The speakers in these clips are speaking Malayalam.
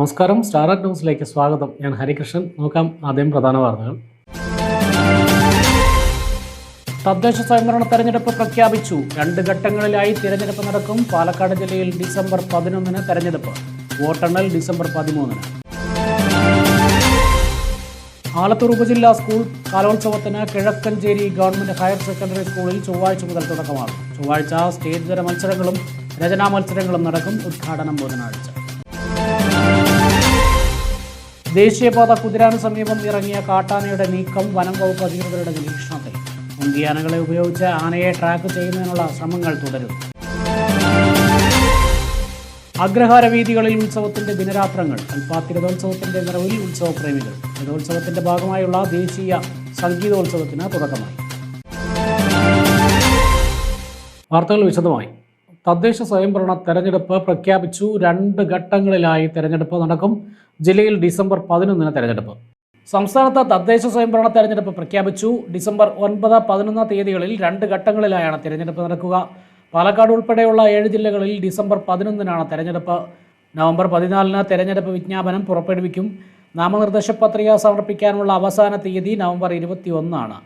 നമസ്കാരം. സ്റ്റാർ ന്യൂസിലേക്ക് സ്വാഗതം. ഞാൻ ഹരികൃഷ്ണൻ. നോക്കാം ആദ്യം പ്രധാന വാർത്തകൾ. തദ്ദേശ സ്വയംഭരണ തെരഞ്ഞെടുപ്പ് പ്രഖ്യാപിച്ചു. രണ്ട് ഘട്ടങ്ങളിലായി തിരഞ്ഞെടുപ്പ് നടക്കും. പാലക്കാട് ജില്ലയിൽ ഡിസംബർ പതിനൊന്നിന് തെരഞ്ഞെടുപ്പ്. വോട്ടെണ്ണൽ ഡിസംബർ പതിമൂന്നിന്. ആലത്തൂർ ഉപജില്ലാ സ്കൂൾ കലോത്സവത്തിന് കിഴക്കഞ്ചേരി ഗവൺമെന്റ് ഹയർ സെക്കൻഡറി സ്കൂളിൽ ചൊവ്വാഴ്ച മുതൽ തുടക്കമാകും. ചൊവ്വാഴ്ച സ്റ്റേജ് തര മത്സരങ്ങളും രചനാ മത്സരങ്ങളും നടക്കും. ഉദ്ഘാടനം ബുധനാഴ്ച. ദേശീയപാത കുതിരാന് സമീപം ഇറങ്ങിയ കാട്ടാനയുടെ നീക്കം വനം വകുപ്പ് അധികൃതരുടെ നിരീക്ഷണത്തിൽ. മുന്തിയാനകളെ ഉപയോഗിച്ച് ആനയെ ട്രാക്ക് ചെയ്യുന്നതിനുള്ള ശ്രമങ്ങൾ തുടരും. അഗ്രഹാര വീതികളിൽ ഉത്സവത്തിന്റെ ദിനരാത്രങ്ങൾ കൽപ്പാത്തി രഥോത്സവത്തിന്റെ നിറവിൽ ഉത്സവപ്രേമികൾ. രഥോത്സവത്തിന്റെ ഭാഗമായുള്ള ദേശീയ സംഗീതോത്സവത്തിന് തുടക്കമായി. വാർത്തകൾ വിശദമായി. തദ്ദേശ സ്വയംഭരണ തെരഞ്ഞെടുപ്പ് പ്രഖ്യാപിച്ചു. രണ്ട് ഘട്ടങ്ങളിലായി തെരഞ്ഞെടുപ്പ് നടക്കും. ജില്ലയിൽ ഡിസംബർ പതിനൊന്നിന് തെരഞ്ഞെടുപ്പ്. സംസ്ഥാനത്ത് തദ്ദേശ സ്വയംഭരണ തെരഞ്ഞെടുപ്പ് പ്രഖ്യാപിച്ചു. ഡിസംബർ ഒൻപത് പതിനൊന്ന് തീയതികളിൽ രണ്ട് ഘട്ടങ്ങളിലായാണ് തെരഞ്ഞെടുപ്പ് നടക്കുക. പാലക്കാട് ഉൾപ്പെടെയുള്ള ഏഴ് ജില്ലകളിൽ ഡിസംബർ പതിനൊന്നിനാണ് തെരഞ്ഞെടുപ്പ്. നവംബർ പതിനാലിന് തെരഞ്ഞെടുപ്പ് വിജ്ഞാപനം പുറപ്പെടുവിക്കും. നാമനിർദ്ദേശ പത്രിക സമർപ്പിക്കാനുള്ള അവസാന തീയതി നവംബർ ഇരുപത്തി ഒന്നാണ്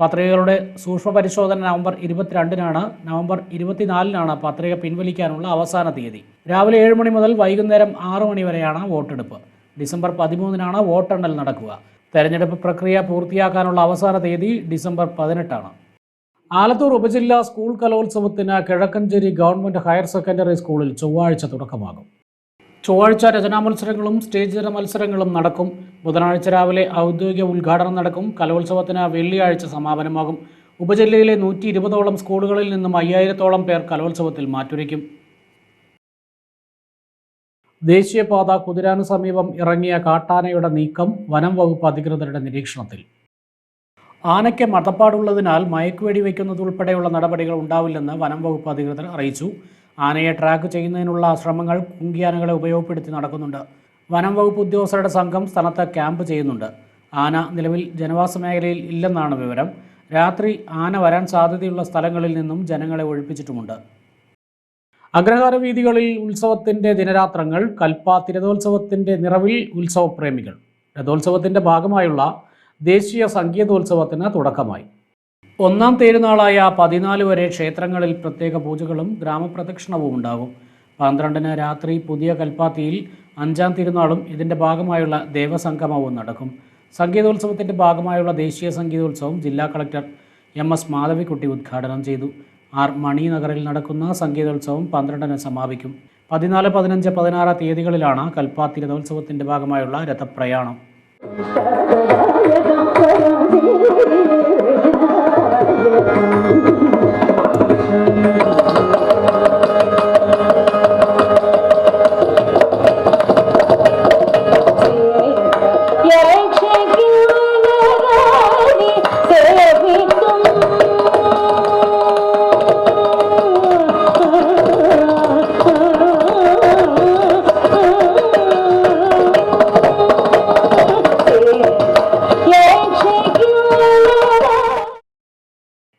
പത്രികകളുടെ സൂക്ഷ്മ പരിശോധന നവംബർ ഇരുപത്തിരണ്ടിനാണ് നവംബർ ഇരുപത്തിനാലിനാണ് പത്രിക പിൻവലിക്കാനുള്ള അവസാന തീയതി. രാവിലെ ഏഴ് മണി മുതൽ വൈകുന്നേരം ആറു മണി വരെയാണ് വോട്ടെടുപ്പ്. ഡിസംബർ പതിമൂന്നിനാണ് വോട്ടെണ്ണൽ നടക്കുക. തെരഞ്ഞെടുപ്പ് പ്രക്രിയ പൂർത്തിയാക്കാനുള്ള അവസാന തീയതി ഡിസംബർ പതിനെട്ടാണ്. ആലത്തൂർ ഉപജില്ലാ സ്കൂൾ കലോത്സവത്തിന് കിഴക്കഞ്ചേരി ഗവൺമെന്റ് ഹയർ സെക്കൻഡറി സ്കൂളിൽ ചൊവ്വാഴ്ച തുടക്കമാകും. ചൊവ്വാഴ്ച രചനാ മത്സരങ്ങളും സ്റ്റേജ് തര മത്സരങ്ങളും നടക്കും. ബുധനാഴ്ച രാവിലെ ഔദ്യോഗിക ഉദ്ഘാടനം നടക്കും. കലോത്സവത്തിന് വെള്ളിയാഴ്ച സമാപനമാകും. ഉപജില്ലയിലെ നൂറ്റി ഇരുപതോളം സ്കൂളുകളിൽ നിന്നും അയ്യായിരത്തോളം പേർ കലോത്സവത്തിൽ മാറ്റുരയ്ക്കും. ദേശീയപാത കുതിരാന് സമീപം ഇറങ്ങിയ കാട്ടാനയുടെ നീക്കം വനം വകുപ്പ് അധികൃതരുടെ നിരീക്ഷണത്തിൽ. ആനയ്ക്ക് മതപ്പാടുള്ളതിനാൽ മയക്കുവെടി വയ്ക്കുന്നതുൾപ്പെടെയുള്ള നടപടികൾ ഉണ്ടാവില്ലെന്ന് വനം വകുപ്പ് അധികൃതർ അറിയിച്ചു. ആനയെ ട്രാക്ക് ചെയ്യുന്നതിനുള്ള ശ്രമങ്ങൾ കുങ്കിയാനകളെ ഉപയോഗപ്പെടുത്തി നടക്കുന്നുണ്ട്. വനം വകുപ്പ് ഉദ്യോഗസ്ഥരുടെ സംഘം സ്ഥലത്ത് ക്യാമ്പ് ചെയ്യുന്നുണ്ട്. ആന നിലവിൽ ജനവാസ മേഖലയിൽ ഇല്ലെന്നാണ് വിവരം. രാത്രി ആന വരാൻ സാധ്യതയുള്ള സ്ഥലങ്ങളിൽ നിന്നും ജനങ്ങളെ ഒഴിപ്പിച്ചിട്ടുമുണ്ട്. അഗ്രഹാര വീതികളിൽ ഉത്സവത്തിന്റെ ദിനരാത്രങ്ങൾ കൽപ്പാത്തി രഥോത്സവത്തിന്റെ നിറവിൽ ഉത്സവപ്രേമികൾ. രഥോത്സവത്തിന്റെ ഭാഗമായുള്ള ദേശീയ സംഗീതോത്സവത്തിന് തുടക്കമായി. ഒന്നാം തേരുനാളായ പതിനാല് വരെ ക്ഷേത്രങ്ങളിൽ പ്രത്യേക പൂജകളും ഗ്രാമപ്രദക്ഷിണവും ഉണ്ടാകും. പന്ത്രണ്ടിന് രാത്രി പുതിയ കൽപ്പാത്തിയിൽ അഞ്ചാം തിരുനാളും ഇതിന്റെ ഭാഗമായുള്ള ദേവസംഗമവും നടക്കും. സംഗീതോത്സവത്തിന്റെ ഭാഗമായുള്ള ദേശീയ സംഗീതോത്സവം ജില്ലാ കളക്ടർ എം എസ് മാധവിക്കുട്ടി ഉദ്ഘാടനം ചെയ്തു. ആർ മണി മണിനഗറിൽ നടക്കുന്ന സംഗീതോത്സവം പന്ത്രണ്ടിന് സമാപിക്കും. പതിനാല് പതിനഞ്ച് പതിനാറ് തീയതികളിലാണ് കൽപ്പാത്തി രഥോത്സവത്തിന്റെ ഭാഗമായുള്ള രഥപ്രയാണം.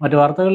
മറ്റു വാർത്തകൾ